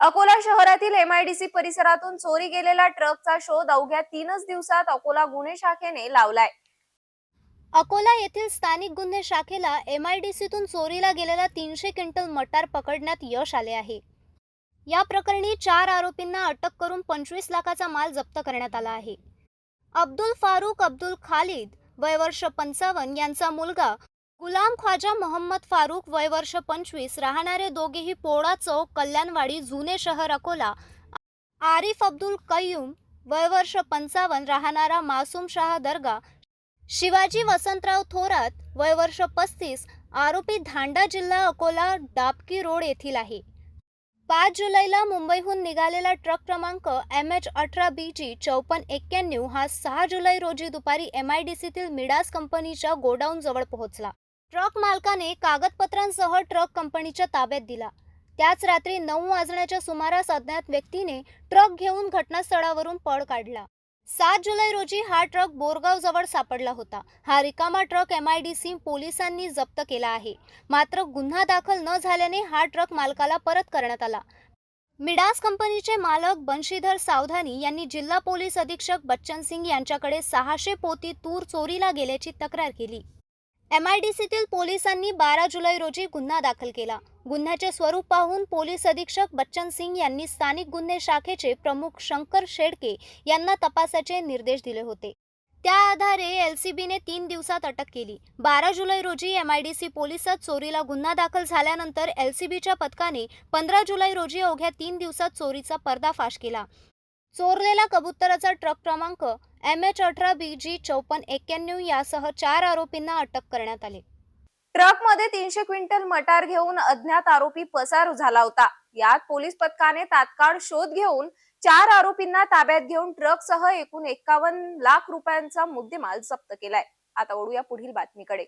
अकोला शहरातील एमआयडीसी परिसरातून चोरी गेलेला ट्रकचा शोध अवघ्या तीनच दिवसात अकोला गुन्हे शाखेने लावलाय. अकोला येथील स्थानिक गुन्हे शाखेला एमआयडीसीतून चोरीला गेलेला तीनशे क्विंटल मटार पकडण्यात यश आले आहे. या प्रकरणी चार आरोपींना अटक करून पंचवीस लाखाचा माल जप्त करण्यात आला आहे. अब्दुल फारूक अब्दुल खालिद वय वर्ष पंचावन्न यांचा मुलगा गुलाम ख्वाजा मोहम्मद फारूक वय वर्ष पंचवीस. राहणारे दोघेही पोळा चौक कल्याणवाडी जुने शहर अकोला. आरिफ अब्दुल कय्यूम वय वर्ष पंचावन्न. राहणारा मासूम शाह दर्गा. शिवाजी वसंतराव थोरात वय वर्ष पस्तीस. आरोपी धांडा जिल्हा अकोला डाबकी रोड येथील आहे. पाच जुलैला मुंबईहून निघालेला ट्रक क्रमांक एम एच अठरा बी जी चौपन्न एक्क्याण्णव हा सहा जुलै रोजी दुपारी एम आय डी सीतील मिडास कंपनीच्या गोडाऊन जवळ पोहोचला. ट्रक मालकाने कागदपत्रांसह ट्रक कंपनीच्या ताब्यात दिला. त्याच रात्री नऊ वाजण्याच्या सुमारास अज्ञात व्यक्तीने ट्रक घेऊन घटनास्थळावरून पळ काढला. सात जुलै रोजी हा ट्रक बोरगाव जवळ सापडला होता. हा रिकामा truck M I D C पोलिसांनी जप्त केला आहे. मात्र गुन्हा दाखल न झाल्याने हा ट्रक मालकाला परत करण्यात आला. मिडास कंपनीचे मालक बंशीधर सावधानी यांनी जिल्हा पोलीस अधीक्षक बच्चन सिंग यांच्याकडे सहाशे पोती तूर चोरीला गेल्याची तक्रार केली. एम आय डी सीतील पोलिसांनी बारा जुलै रोजी गुन्हा दाखल केला. गुन्ह्याचे स्वरूप पाहून पोलीस अधीक्षक बच्चन सिंग यांनी स्थानिक गुन्हे शाखेचे प्रमुख शंकर शेडके यांना तपासाचे निर्देश दिले होते. त्या आधारे एल सी बीने तीन दिवसात अटक केली. बारा जुलै रोजी एम आय डी सी पोलिसात चोरीला गुन्हा दाखल झाल्यानंतर एल सी बीच्या पथकाने पंधरा जुलै रोजी अवघ्या तीन दिवसात चोरीचा पर्दाफाश केला. चोरलेला कबुतराचा ट्रक क्रमांक एम एच अठरा बी जी चौपन्न एक्क्याण्णव यासह चार आरोपींना अटक करण्यात आली. ट्रकमध्ये तीनशे क्विंटल मटार घेऊन अज्ञात आरोपी पसार झाला होता. यात पोलीस पथकाने तात्काळ शोध घेऊन चार आरोपींना ताब्यात घेऊन ट्रकसह एकूण एक्कावन्न लाख रुपयांचा मुद्देमाल जप्त केलाय. आता ओढूया पुढील बातमीकडे.